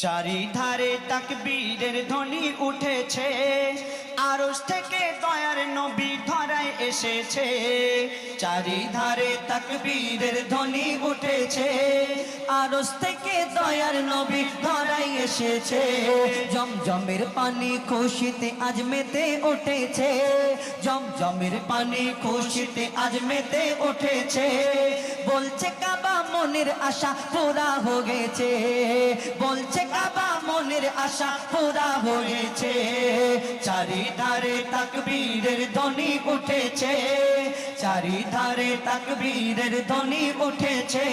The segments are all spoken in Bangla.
চারিধারে তাকবীরের ধ্বনি উঠেছে। আরস থেকে দয়ার নবী ধরায় এসেছে। চারি ধারে তাক তাকবীরের ধ্বনি উঠেছে। আরস থেকে দয়ার নবী ধরায় এসেছে। জমজমের পানি খুশিতে আজ মেতে উঠেছে। জমজমের পানি খুশিতে আজ মেতে উঠেছে। বলছে কাবা মনের আশা পুরা হয়ে গেছে। বলছে কাবা মনের আশা পুরা হয়েছে চারিধারে তাকবীরের ধ্বনি উঠেছে। চারিধারে তাকবীরের ধ্বনি উঠেছে।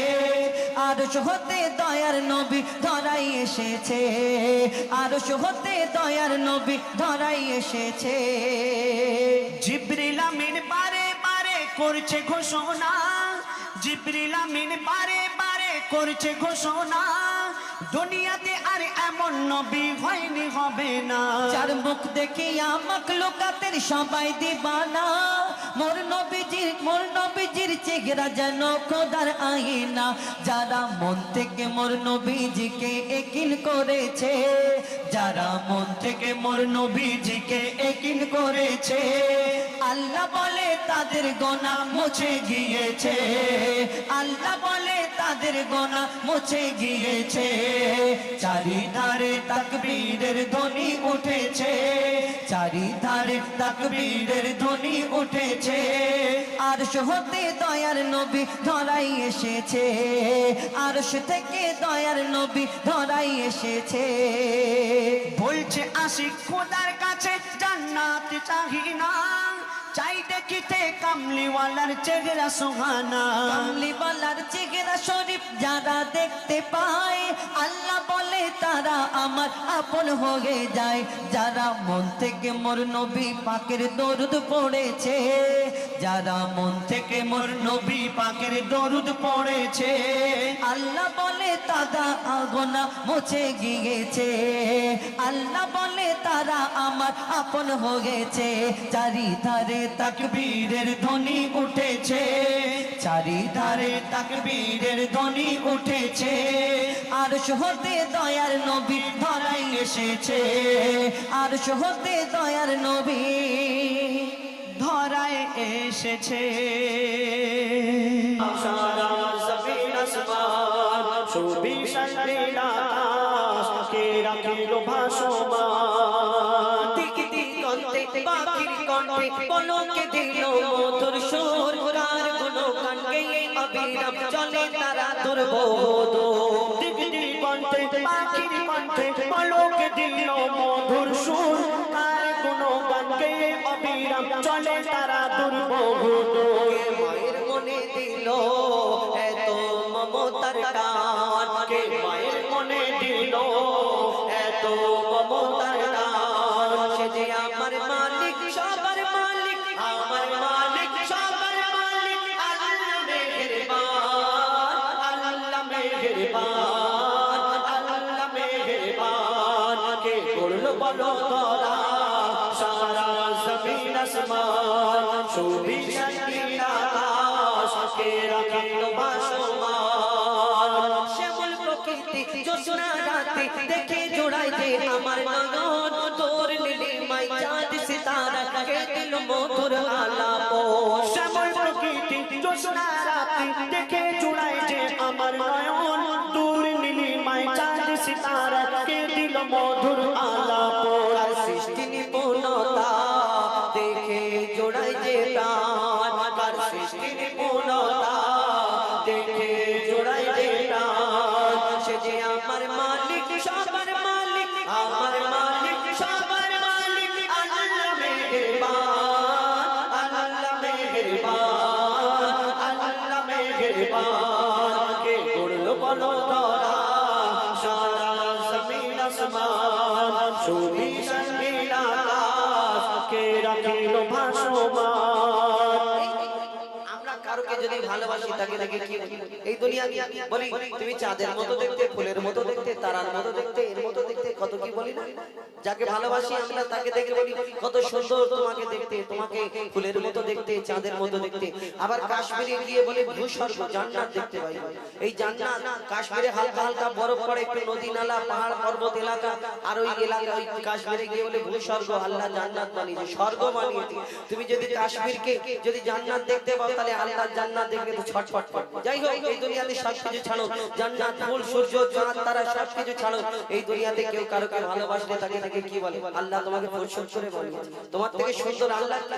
আর হতে দয়ার নবী ধরাই এসেছে। আর হতে দয়ার নবী ধরাই এসেছে। জিব্রিল আমিন বারে বারে করছে ঘোষণা। জিব্রিল আমিন বারে বারে করছে ঘোষণা। দুনিয়াতে আর এমন নবী হয়নি হবে না। চার মুখ দেখে আমাক লোকাতের সবাই দিবানা। মোর নবীজির মোর নবীজির চেহারা যেন খোদার আইনা যারা মন থেকে মোর নবীজিকে একিন করেছে, যারা মন থেকে মোর নবীজিকে একিন করেছে আল্লাহ বলে তাদের গোনা মুছে গিয়েছে। আল্লাহ বলে তাদের গোনা মুছে গিয়েছে। চারিধারে তাকবীরের ধ্বনি উঠেছে। চারিধারে তাকবীরের ধ্বনি উঠেছে। আর হতে দয়ার নবী ধরাই এসেছে। আর থেকে দয়ার নবী ধরাই এসেছে। বলছে আশিক, খোদার কাছে জান্নাত চাহি না চাই দেখিতে কামলিওয়ালার চেহারা সোহানা। কামলিওয়ালার চেহারা শরীফ যারা দেখতে পায়, আল্লাহ বলে তারা আমার আপন হয়ে যায়। যারা মন থেকে মোর নবী পাকের দরুদ পড়েছে, যারা মন থেকে মোর নবী পাকের দরুদ পড়েছে, আল্লাহ বলে তারা আগনা মুছে গিয়েছে। আল্লাহ বলে তারা আমার আপন হয়েছে, চারিধারে তাকবীরের ধ্বনি উঠেছে। চারিধারে তাকবীরের ধ্বনি উঠেছে। আর হতে দয়ার নবী ধরাই এসেছে। আর হতে দয়ার নবী ধরায় এসেছে। সারা কে রাখিল পাখির কণ্ঠে পলকে দিল মধুর সুর কারগুলো গান গেয়ে অবিরাম চলে তারা তোর বোধ দিক দিগন্তে পাখির কণ্ঠে পলক দিল মধুর সুর তার কোনো গান গেয়ে অবিরাম চলে তারা দুর্বোধ। মায়ের মনে দিল এত মমতার টান প্রকৃতি জ্যোৎস্না রাতে, দেখে জোড়াই যে আমার মাগন তোর নীলিমাই চাঁদ, সিতারা কে দিল মধুর আলাপ শ্যামল প্রকৃতি জ্যোৎস্না রাতে, দেখে জোড়াই যে আমার নয়ন দূর মাই চাঁদ, সিতারা কে দিল মধুর আলাপ কারোকে যদি ভালোবাসি, তাকে তাকে কি এই দুনিয়া বলি, তুমি চাঁদের মতো দেখতে, ফুলের মতো দেখতে, তারার মতো দেখতে, এর মতো দেখতে, কত কি বলি না? যাকে ভালোবাসি আমরা, তাকে দেখে বলি, কত সুন্দর তোমাকে দেখতে, তোমাকে ফুলের মতো দেখতে, চাঁদের মতো দেখতে। আবার কাশ্মীরে গিয়ে বলে, ভূস্বর্গ জান্নাত দেখতে পাই। এই জান্নাত কাশ্মীরে হালকা হালকা বরফ পড়ে, একটু নদী নালা, পাহাড়, পর্বত এলাকা। আর ওই এলাকা, ওই কাশ্মীরে গিয়ে বলে, ভূস্বর্গ, আল্লাহ জান্নাত বানিয়েছে। স্বর্গ বানিয়েছে। তুমি যদি কাশ্মীরকে যদি জান্নাত দেখতে পাও, তাহলে আল্লাহ জান্নাত দেখবে তো ছটফট যাই হোক, এই দুনিয়াতে সব কিছু ছাড়ো। জান্নাত, ফুল, সূর্য চাঁদ তারা সব কিছু ছাড়ো। এই দুনিয়াতে কেউ কারোকে ভালোবাসলে তাকে তাকে কি বলে? আল্লাহ তোমাকে পরিশোধ করে বানিয়েছে তোমার থেকে সুন্দর আল্লাহ কি?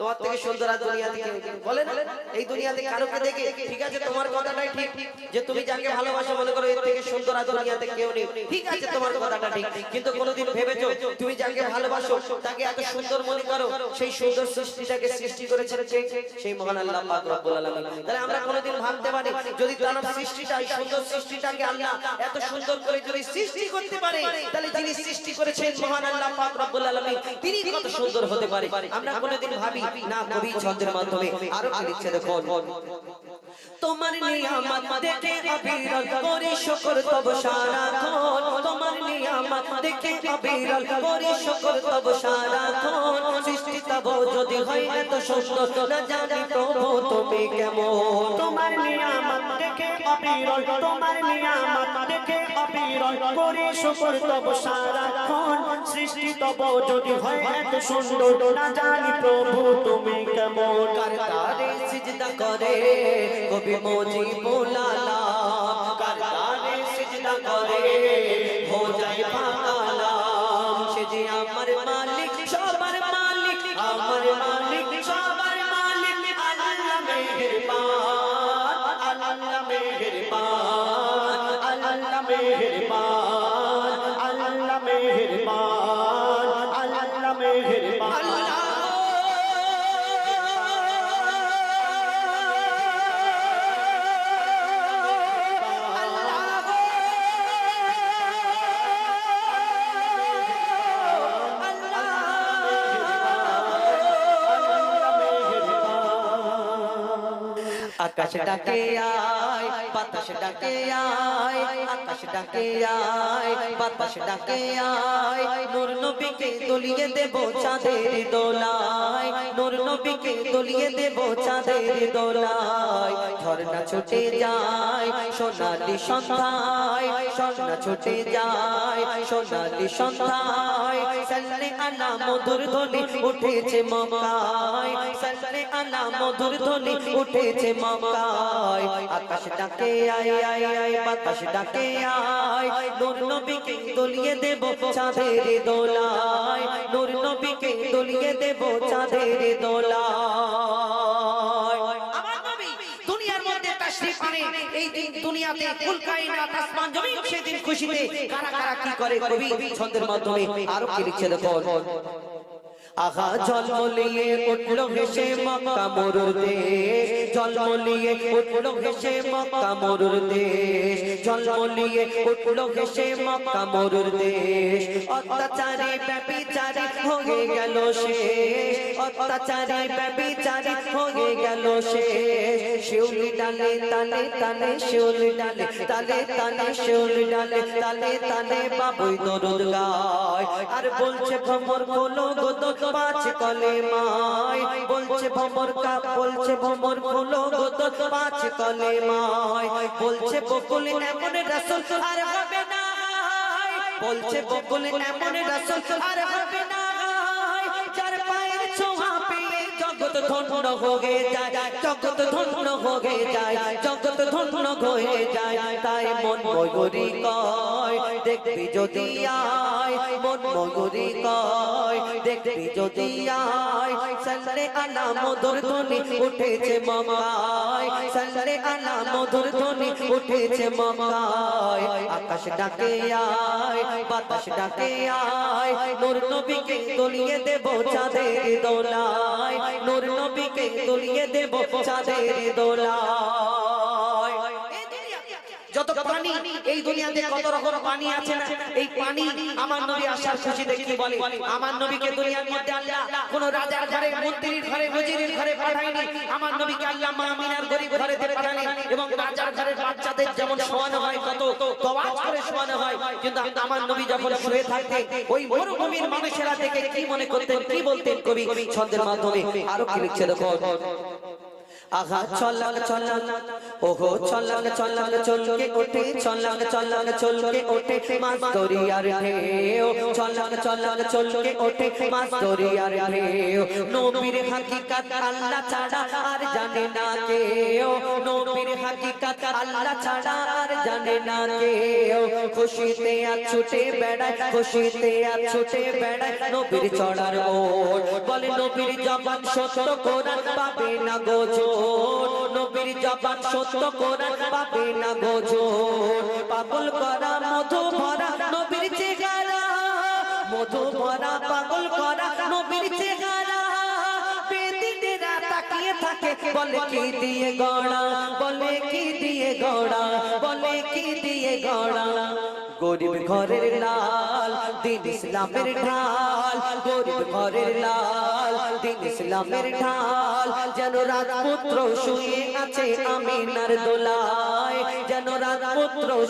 তোমার থেকে সুন্দর আর দুনিয়াতে কেউ। বলে না? এই দুনিয়াতে কারোকে দেখে, ঠিক আছে, তোমার কথাটাই ঠিক। যে তুমি যাকে ভালোবাসো মনে করো, এর থেকে সুন্দর আর দুনিয়াতে কেউ নেই। ঠিক আছে, তোমার কথাটা ঠিক। কিন্তু কোনোদিন ভেবেছো, তুমি যাকে ভালোবাসো, তাকে এত সুন্দর মনে করো, সেই সুন্দর সৃষ্টিটাকে সৃষ্টি করেছে সেই মহান আল্লাহ পাক তাহলে আমরা কোনোদিন ভাবতে পারি, যদি দানব সৃষ্টিটা, এই সুন্দর সৃষ্টিটাকে আল্লাহ এত সুন্দর করে যদি সৃষ্টি করতে পারে, তাহলে যিনি সৃষ্টি করেছেন মহান আল্লাহ পাক রব্বুল আলামিন, তিনি কত সুন্দর হতে পারে। আমরা কোনোদিন ভাবি, না, কবি, ছন্দের মাধ্যমে আরও কি তোমার নিয়ামত দেখে অবিরল করি শুকর তব সারাক্ষণ তোমার নিয়ামত দেখে অবিরল করি শুকর তব সারাক্ষণ সৃষ্টি তব যদি হয় এত সুন্দর না জানি প্রভু তুমি কেমন। তোমার নিয়ামত দেখে অবিরল তোমার নিয়ামত দেখে অবিরল করে শুকর তব সারাক্ষণ সৃষ্টি তব যদি হয় এত সুন্দর না জানি প্রভু তুমি কেমন। সিজদা করে? কবি মোজি বোলালা আকাশ ডাকে আয়, বাতাস ডাকে আয়, আকাশ ডাকে আয়, বাতাস ডাকে আয়। নূর নবীকে দলিয়ে দেব চাঁদের দোলায়, নূর নবীকে দলিয়ে দেব চাঁদের দোলায়। ঝর্ণা ছুটে যায় সোনালি সন্ধ্যায় ঝর্ণা ছুটে যায় সোনালি সন্ধ্যায় সাল্লে আলা মধুর ধ্বনি উঠেছে মকায় সাল্লে আলা মধুর ধ্বনি উঠেছে মকায় আকাশ ডাকে আয় আয় আয় বাতাস ডাকে আয় নূর নবীকে দলিয়ে দেব চাঁদের দোলায় নূর নবীকে দলিয়ে দেব চাঁদের দোলায়। তাশরীফ আনে এই দিন দুনিয়াতে কুল কায়নাত আসমান জমিন সেদিন খুশিতে কারা কারা কি করে কবি ছন্দের মাধ্যমে আরও কি লিখছে দেখো আহা জন্মলিয়ে উঠল হেসে মক্কা মরুর দেশ। জন্মলিয়ে উঠল হেসে মক্কা মরুর দেশ। জন্মলিয়ে উঠল হেসে মক্কা মরুর দেশ। অত্যাচারে ব্যবিচারে হয়ে গেল শেষ। অত্যাচারে ব্যবিচারে হয়ে গেল শেষ শিউলি ডালে তালে তালে, শিউলি ডালে তালে তালে, শিউলি ডালে তালে তালে বাবুই দরুদ গায়। আর বলছে ভ্রমর খোলো গোদ পাঁচ কলে মায়। বলছে ভ্রমর কা, বলছে ভ্রমর খোলো গোদ পাঁচ কলে মায়। বলছে বকুল এমন রসুল আর হবে না বলছে বকুল এমন রসুল আর হবে না ধন্য হয়ে যায়, জগৎ ধন্য হয়ে যায়, জগৎ ধন্য হয়ে যায়। তাই মন ময়ূরী কয়, দেখবি যদি আয়, মন ময়ূরী কয়, দেখবি যদি আয়। সাল্লে আলা মধুর ধ্বনি উঠেছে মমায় সাল্লে আলা মধুর ধ্বনি উঠেছে মমায়। আকাশ ডাকে আয়, বাতাস ডাকে আয়, নূর নবীকে দলিয়ে দেব চাঁদের দোলায়। নূর নবীকে দলিয়ে দেব চাঁদের দোলায় যত পানি এই দুনিয়াতে কত রকম পানি আছে না, এই পানি আমার নবী আসার খুশিতে কি বলে? আমার নবীকে দুনিয়ার মধ্যে আল্লাহ কোন রাজার ঘরে, মন্ত্রীর ঘরে ওজিরের ঘরে পাঠায়নি। আমার নবীকে আল্লাহ মা আমিনার গরিব ঘরেতে পাঠায়নি এবং রাজার ঘরের বাচ্চাদের যেমন শোয়ানো হয় কত তওয়াজ করে শোয়ানো হয়। কিন্তু আমার নবী যখন শুয়ে থাকতেন, ওই মরুভূমির মানুষেরা থেকে কি মনে করতেন, কি বলতেন কবি ছন্দের মাধ্যমে? আরও কি লিখছে দেখো আঘা চলক চলক ওহো চলক চলক চলকে ওঠে চলক চলক চলকে ওঠে মাছ দরিয়ার ঢেউ। চলক চলক চলকে ওঠে মাছ দরিয়ার ঢেউ। নবীর হাকিকত আল্লাহ ছাড়া আর জানে না কেউ। নবীর হাকিকত আল্লাহ ছাড়া আর জানে খুশিতে আর ছুটে বেড়ায়, খুশিতে আর ছুটে বেড়ায় নবীর চড়ার ওর বলে, নবীর জবান সত্য, কোরআন পাবে না গোজোর নবীর জবান সত্য কোরআন পাবে না গোজোর পাগল করা, মধু ভরা নবীর চেহারা। মধু ভরা, পাগল করা নবীর চেহারা। তাকিয়ে থাকে, বলে কি দিয়ে গড়া? বলে কি দিয়ে গড়া? বলে কি দিয়ে গড়া? গরিব ঘরের লাল, দিন ইসলামের ঢাল। গরিব ঘরের লাল, দিন ইসলামের ঢাল। যেন রাজপুত্র শুয়ে আছে আমিনার দোলায়। যেন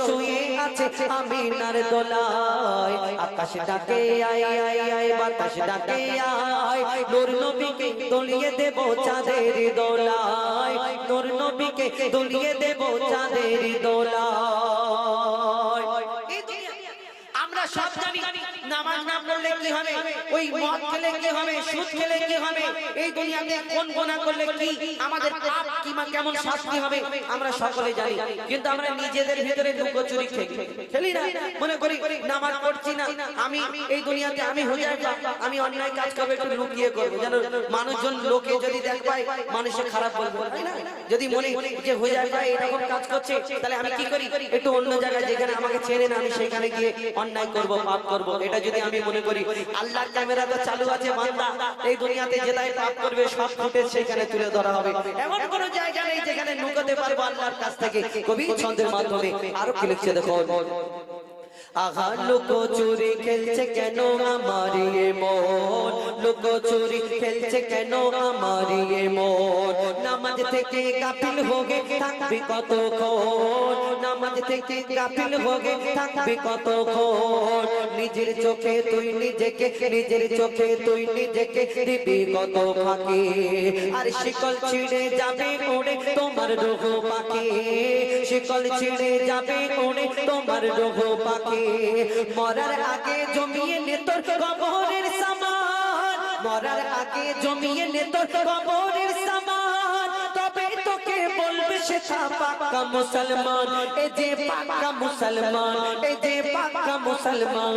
শুয়ে আছে আমিনার দোলায়। আকাশ ডাকে আয় আয় আয় বাতাস ডাকে আয়। নূর নবীকে দলিয়ে দেব চাঁদের দোলায়। নূর নবীকে দলিয়ে দেব চাঁদের দোলায়। সব জানি। নামাজ না পড়লে কি হবে? ওই মদ খেলে কি হবে? সুদ খেলে কি হবে? এই দুনিয়াতে কোন গোনা করলে কি? আমাদের পাপ কেমন শাস্তি হবে? আমরা সকলে জানি। কিন্তু আমরা নিজেদের ভিতরে লুকোচুরি খেলি। খেলি। না? মনে করি নামাজ পড়ছি না। আমি এই দুনিয়াতে আমি হয়ে আমি অন্যায় কাজ করব একটু লুকিয়ে করব। যেন মানুষজন লোকে যদি দেখ পায় মানুষের খারাপ বলব। যদি মনে যে হয়ে যায় ভাই এরকম কাজ করছে তাহলে আমি কি করি? একটু অন্য জায়গায় যেখানে আমাকে ছেড়ে না আমি সেখানে গিয়ে অন্যায় করব পাপ করব। এটা যদি আমি মনে করি, আল্লাহর ক্যামেরা তো চালু আছে, বান্দা। এই দুনিয়াতে যেটাই পাপ করবে, সব ফুটেজ সেখানে তুলে ধরা হবে। এমন কোন জায়গা নেই যেখানে লুকাতে পারব আল্লাহর কাছ থেকে কবি ছন্দের মাধ্যমে। আরও কি লিখছে দেখো আহা লুকো চুরি খেলছে কেন আমার মন? লুকো চুরি খেলছে কেন আমার মন? নামাজ থেকে গাফিল হোগে থাকবি কতক্ষণ? নামাজ থেকে গাফিল হোগে থাকবি কতক্ষণ? নিজের চোখে তুই নিজেকে, নিজের চোখে তুই নিজেকে দিবি কত ফাঁকি? আর শিকল ছিঁড়ে যাবে উড়ে তোমার রোহ পাখি। শিকল ছিঁড়ে যাবে উড়ে তোমার রোহ পাখি। মরার আগে জমিয়ে নে তোর কবরের সামান। মরার আগে জমিয়ে নে তোর কবরের বলবে সে পাক্কা মুসলমান। এই যে পাক্কা মুসলমান এই যে পাক্কা মুসলমান।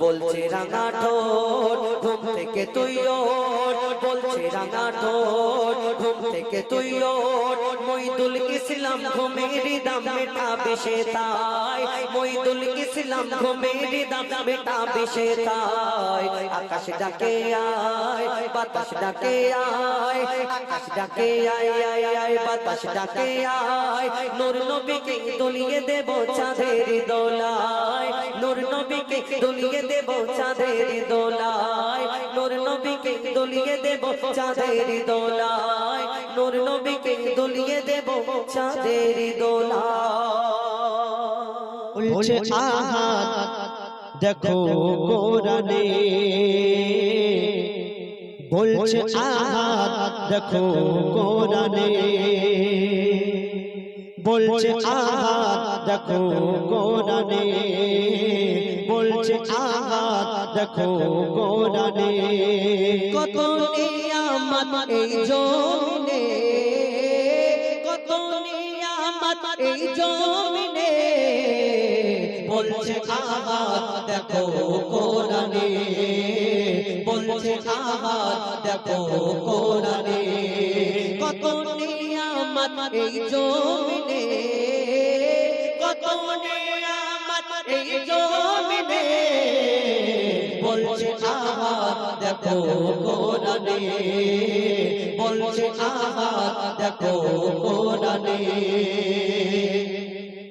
বলছে রাঙা ঠোঁট, ঘুম থেকে তুই ওঠ। বলছে রাঙা ঠোঁট, ঘুম থেকে তুই ওঠ। মইদুল ইসলাম ঘুমের দাম মেটাবে সে তাই। মইদুল ইসলাম ঘুমের দাম মেটাবে সে তাই। আকাশ ডাকে আয়, বাতাস ডাকে আয়, আকাশ ডাকে আয় আয় আয়, বাতাস ডাকে আয় নূর নবীকে দলিয়ে দেব চাঁদের দোলায়। নূর নবীকে দলিয়ে দেব চাঁদের দোলায়। নূর নবীকে দলিয়ে দেব চাঁদের দোলায়। নূর নবীকে দলিয়ে দেব চাঁদের দোলায়। বলছে আহাত দেখো কোরআনে। বলছে আহাত দেখো কোরআনে। বলছে আহাত দেখো কোরআনে বলছে আহাত দেখো কোরআনে কত নিয়ামত এই জমিনে কত নিয়ামত এই জমিনে। বলছে আহাত দেখো কোরআনে। বলছে আহাত দেখো কোরআনে। কত নিয়ামত এই জমিনে, কত নিয়ামত এই জমিনে। বলছে আহাত দেখো কোরআনে। বলছে আহাত দেখো কোরআনে।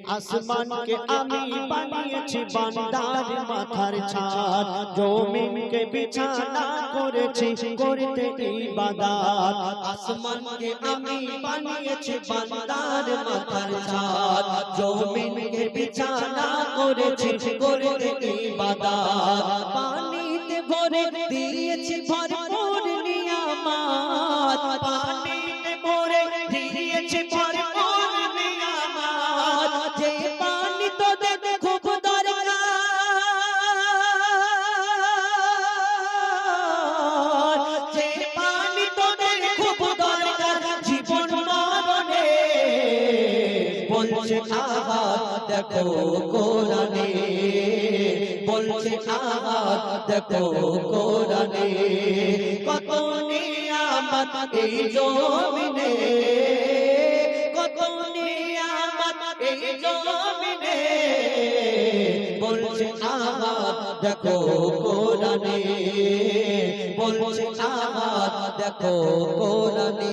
আসমানকে আমি বানিয়েছি বান্দার মাথার ছাদ জমিনকে বিছানা করেছি করতে ইবাদত আসমানকে আমি বানিয়েছি বান্দার মাথার ছাদ জমিনকে বিছানা করেছি করতে ইবাদত পানিতে ভরে দিয়েছি ভরপুর দেখো কোরআনে, বলছে আহাত, দেখো কোরআনে, কত নিয়ামত এই জমিনে, কত নিয়ামত এই জমিনে, বলছে আহাত, দেখো কোরআনে, বলছে আহাত, দেখো কোরআনে।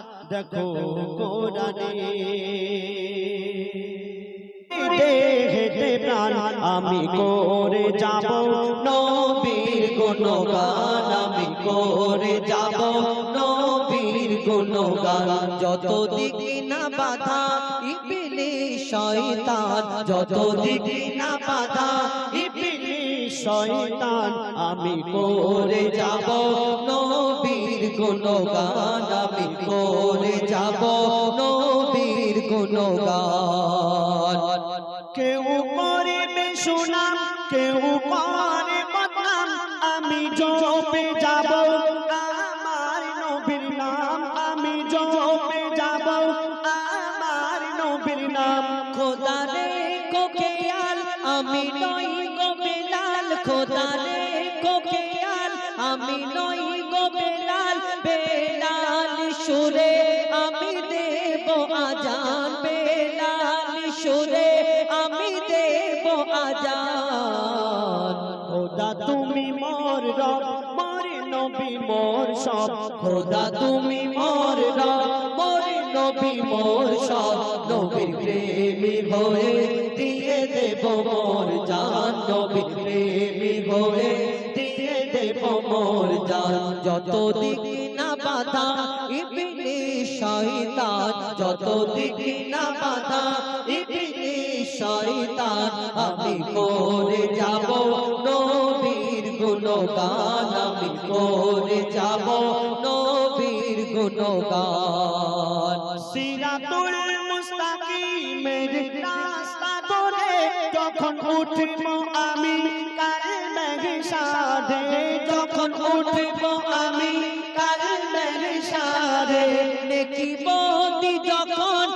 দেখো দেহেতে প্রাণ আমি করে যাব নবীর গুণগান, আমি করে যাব নবীর গুণগান। যত দিকে না বাধা ইবিলি শয়তান যত দিকে না বাধা শয়তান, আমি করে যাব। নবীর গুণগান আমি করে যাব। নবীর গুণগান কেউ করিবে সুনাম, কেউ করে বদনাম, আমি যাব। মোর সব। খোদা, তুমি মোর মোর নবী, মোর সব। নবীর প্রেমী হয়ে দিয়ে দেব মোর জান। নবীর প্রেমী হয়ে দিয়ে দেব মোর জান। যত দিক না বাধা, ইবনে শয়তান। যত দিক না বাধা, ইবনে শয়তান। আমি করে যাব গুণগান আমি করে যাব নবীর গুণগান। সিরাতুল মুস্তাকিমের রাস্তা ধরে যখন উঠব আমি সাধে যখন উঠব আমি কালমের সাধে নেকি বদি যখন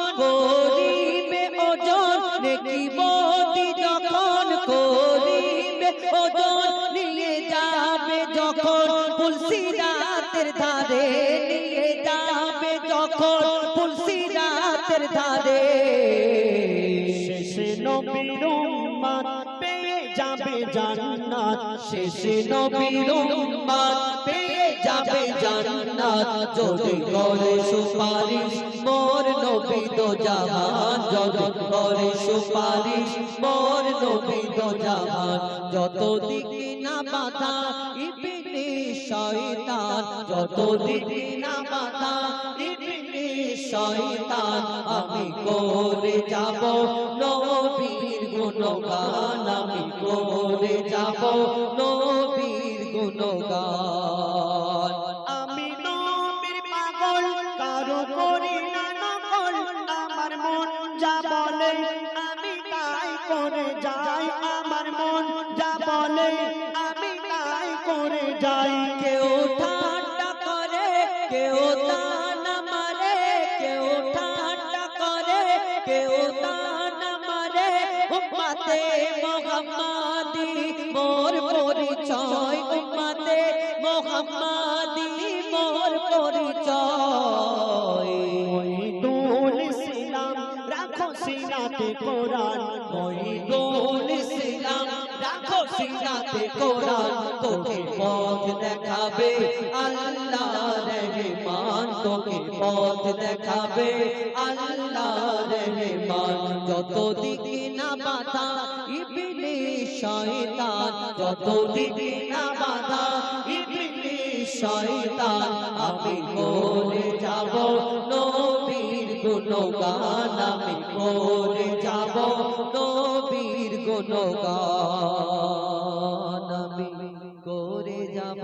রাতের ধারে নিয়ে যাবে যখন তুলসী রাতের ধারে শেষে নবীর উম্মত পেয়ে যাবে জান্নাত। যত দিকে না বাধা ইবনে শয়তান না বাধা ইবনে শয়তান, আমি করে যাব নবীর গুণগান, আমি করে যাব নবীর গুণগান। আমি নবীর পাগল, কারও করি না নকল, আমার মন যা বলে, আমি তাই করে যাই, আমার মন যা বলে কোরআন মহিদুল ইসলাম রাখো সিনাতে কোরআন, তোকে পথ দেখাবে আল্লাহ রহমান তোকে পথ দেখাবে আল্লাহ রহমান যত দিকে না বাধা, ইবনে শয়তান, যত দিকে না বাধা, ইবনে শয়তান, আমি করে যাব নবীর গান আমি করে যাব নবীর গুণগান আমি করে যাব।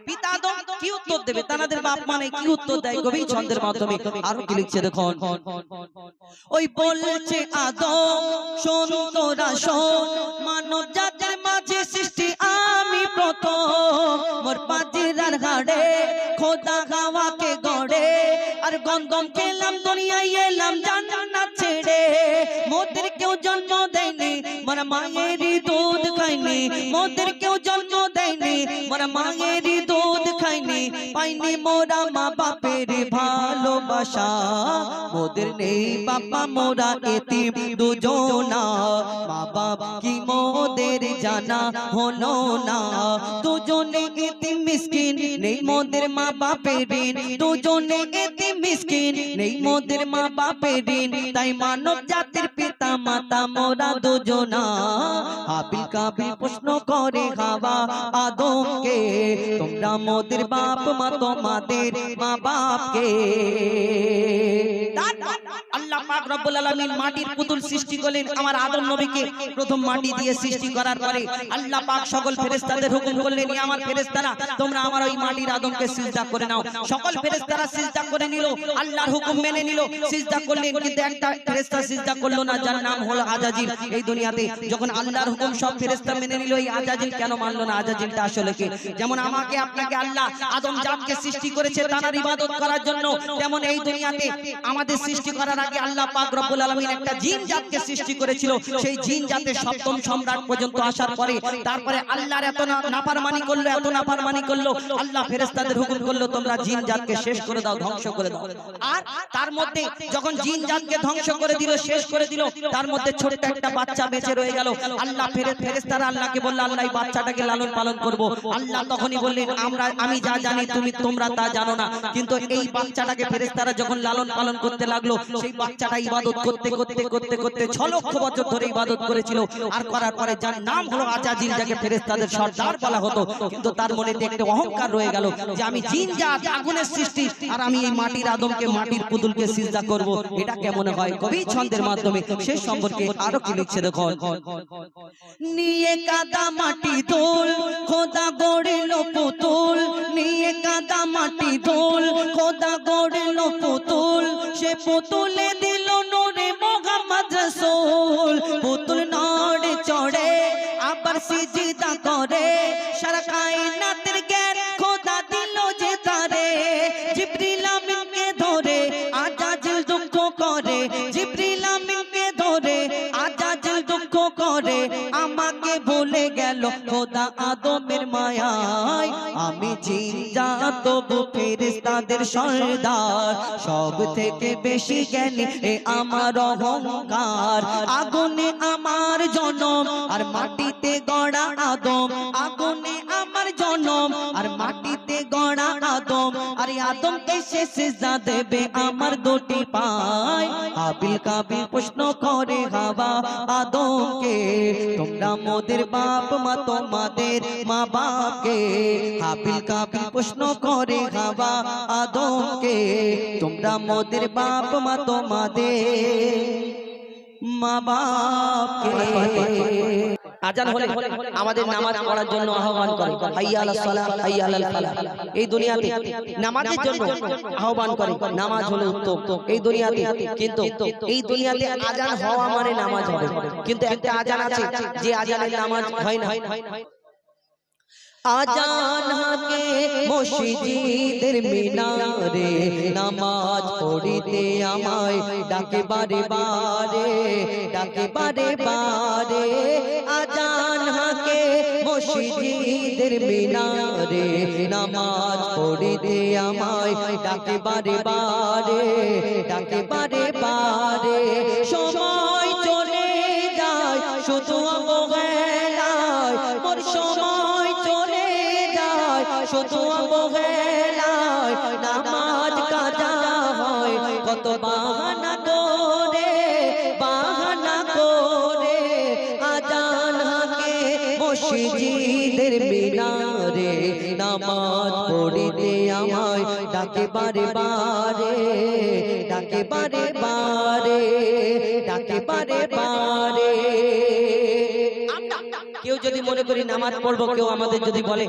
পিতা আদম কি উত্তর দেবে? তাদের বাপ মানে কি উত্তর দেয়? কবি ছন্দের মাধ্যমে। আরও কি লিখছে দেখুন? ওই বলছে আদম শোন তোরা শোন মানব জাতির মাঝে সৃষ্টি আমি প্রথম। মোর পাজিরার হাড়ে খোদা হাওয়াকে গড়ে আর খেলাম দুনিয়ায় এলাম জান্নাত ছেড়ে। মোদের কেউ জন্ম দেয়নি মোর মায়েরই দুধ খাইনি মোদের কেউ জন্ম দেয়নি মোর মায়েরই পাইনি মোরা মা বাপের ভালোবাসা। মোদের নেই বাবা মোরা এতিম দুজনা। মা বাপ কি মোদের জানা হলো না? দুজনে এতিম মিসকিন, নেই মোদের মা বাপের ঋণ। দুজনে এতিম মিসকিন, নেই মোদের মা বাপের ঋণ। তাই মানব জাতির পিতা, মাতা, মোরা দুজনা। হাবিল কাবিল প্রশ্ন করে হাওয়া আদমকে, তোমরা মোদের বাপ মা তোমাদের মা বাপকে আল্লাহ পাক রব্বুল আলামিন মাটির পুতুল সৃষ্টি করলেন আমার আদম নবীকে প্রথম মাটি দিয়ে সৃষ্টি করার পরে আল্লাহ পাক সকল ফেরেশতাদের হুকুম করলেন "ই আমার ফেরেশতারা তোমরা আমার ওই মাটির আদমকে সিজদা করে নাও। সকল ফেরেশতারা সিজদা করে নিল আল্লাহর হুকুম মেনে নিল সিজদা করলেন কিন্তু একটা ফেরেশতা সিজদা করল না যার নাম হলো আজাজিল। এই দুনিয়াতে যখন আল্লাহর হুকুম সব ফেরেশতা মেনে নিল এই আজাজিল কেন মানলো না? আজাজিলটা আসলে কি? যেমন আমাকে আপনাকে আল্লাহ আদম জাতকে সৃষ্টি করেছে তার ইবাদত করার জন্য তেমন এই দুনিয়াতে আমাদের সৃষ্টি করার আগে ধ্বংস করে দিল, শেষ করে দিল, তার মধ্যে একটা বাচ্চা বেঁচে রয়ে গেল। আল্লাহ আল্লাহকে বলল, আল্লাহ বাচ্চাটাকে লালন পালন করব। আল্লাহ তখনই বললেন, আমরা আমি যা জানি, তুমি তোমরা তা জানো না। কিন্তু এই বাচ্চাটাকে ফেরেশতারা যখন লালন পালন করতে লাগল, সেই বাচ্চাটা ইবাদত করতে করতে করতে করতে ছ লক্ষ বছর ধরে ইবাদত করেছিল। আর করার পরে যার নাম হলো আজাজিল যাকে ফেরেশতাদের সর্দার বলা হতো। কিন্তু তার মনে একটা অহংকার রয়ে গেল যে আমি জিন জাত আগুনের সৃষ্টি আর আমি এই মাটির আদমকে মাটির পুতুলকে সিজদা করব। এটা কেমন হয়? কবি ছন্দের মাধ্যমে। সে সম্পর্কে আরও কি লিখছে দেখো নিয়ে কাদা মাটি দোল খোদা গড়িল পুতুল। নিয়ে কাদা মাটি দোল খোদা গড়িল পুতুল। সে পুতুলে দিল নোরে মোহাম্মদ রসুল। পুতুল নড়ে চড়ে, আবার করে। সারা কায়নাতের জ্ঞান খোদা দিল যে তারে। জিবরিল আমিনকে ধরে আজাজিল দুঃখ করে। জিবরিল আমিনকে ধরে দুঃখ করে। আমাকে ভুলে গেল খোদা আদমের মায়ায় আমি জিন্দা তবু ফেরেশতাদের সর্দার। সব থেকে বেশি জ্ঞানী এ আমার অহংকার। আগুনে আমার জনম আর মাটিতে গড়া আদম। আগুনে আমার জনম আর মাটিতে গড়া আদম, আর আদম এসে সিজদা দেবে আমার দুটি পায়। আবিল কাবিল প্রশ্ন করে হাওয়া আদমকে, তোমরা মোদের বাপ মা, তোমাদের মা বাপকে আবিল কাবিল প্রশ্ন করে হাওয়া আদমকে, তোমরা মোদের বাপ মা, তোমাদের মা বাপকে আজান হলে আমাদের নামাজ পড়ার জন্য আহ্বান করে। এই দুনিয়াতে নামাজের জন্য আহ্বান করে। নামাজ হলো উত্তম। এই দুনিয়াতে কিন্তু এই দুনিয়াতে আজান হওয়া মানে নামাজ হবে। কিন্তু একটা আজান আছে যে আজানের নামাজ হয় না। আজান হাকে মসজিদের মিনারে নামাজ পড়িতে আমায় ডাকে বারে বারে, ডাকে বারে বারে। আজান হাকে মসজিদের মিনারে নামাজ পড়িতে আমায় ডাকে বারে বারে, ডাকে বারে বারে। সময় মসজিদের মিনারে নামাজ পড়িতে আমায় ডাকে বারে বারে ডাকে বারে বারে ডাকে বারে বারে। যদি মনে করি নামাজ পড়ব, কেউ আমাদের যদি বলে,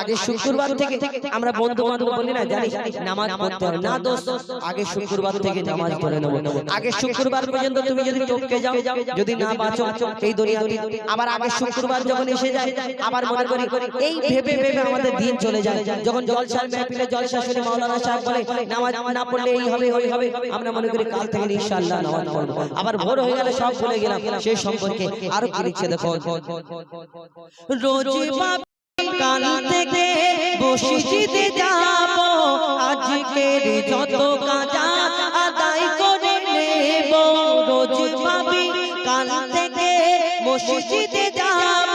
আগে শুক্রবার থেকে আমরা বন্ধু বান্ধব বলি না, জানিস, নামাজ পড়তে হবে। না দোষ, আগে শুক্রবার থেকে নামাজ পড়ে নেব। আগে শুক্রবার পর্যন্ত তুমি যদি টপকে যাও, যদি না বাঁচো, এই দুনিয়াতে। আবার আগে শুক্রবার যখন এসে যায়, আবার মনে করি এই ভেবে ভেবে আমাদের দিন চলে যায়। যখন জলসার মেহফিলে জলসা শুনে মাওলানা সাহেব বলে, নামাজ না পড়লে এই হবে, ওই হবে। আমরা মনে করি কাল থেকে ইনশাআল্লাহ নামাজ পড়ব। আবার ভোর হয়ে গেলে সব ভুলে গেলাম। সেই সম্পর্কে আরও কি লিখছে দেখো রোজ কাল থেকে বসিতে যাব। আজকের যত কাজা আদায় করে নেব। রোজ পাবি কাল থেকে বসিতে যাব।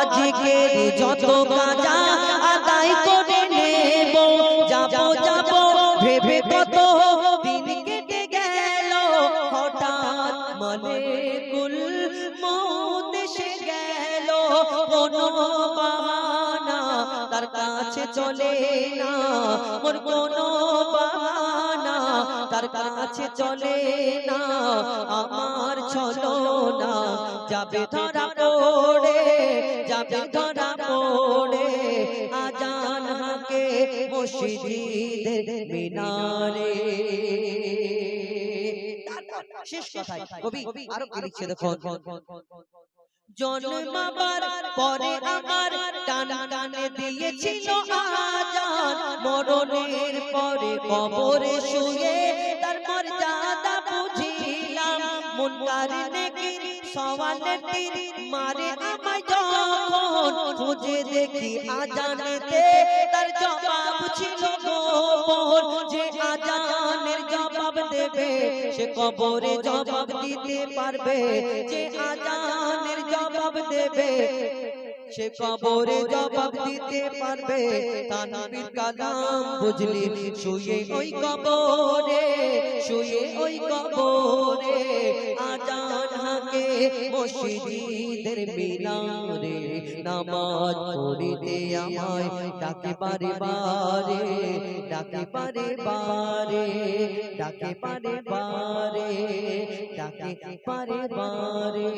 আজকের যত কাজা চলে না, মোর কোনো বাহানা তার কাছে চলে না, আমার চলো না। যাবে ধরা পড়ে, যাবে ধরা পড়ে, আজান হাকে মসজিদের মিনারে। শেষ কথায় কবি, আরও কি দেখো জন্মাবার পরে আমার টান টানে দিয়েছিল আজান। মরণের পরে কবরে শুয়ে তার মর্যাদা বুঝি তার মারে আমায় যখন খুঁজে দেখি আজানেতে তার জবাব ছিল গোপন। যে আজানের জবাব দেবে সে কবরে জবাব দিতে পারবে। যে আজানের জবাব দেবে। সে কবরে জবাব দিতে পারবে। তানবীর কালাম বুঝলি, শুয়ে ওই কবরে, শুয়ে ওই কবরে, আজান হাকে মসজিদের মিনারে। নামাজ পড়িতে আমায় ডাকে বারে বারে ডাকে বারে বারে ডাকে বারে বারে ডাকে বারে বারে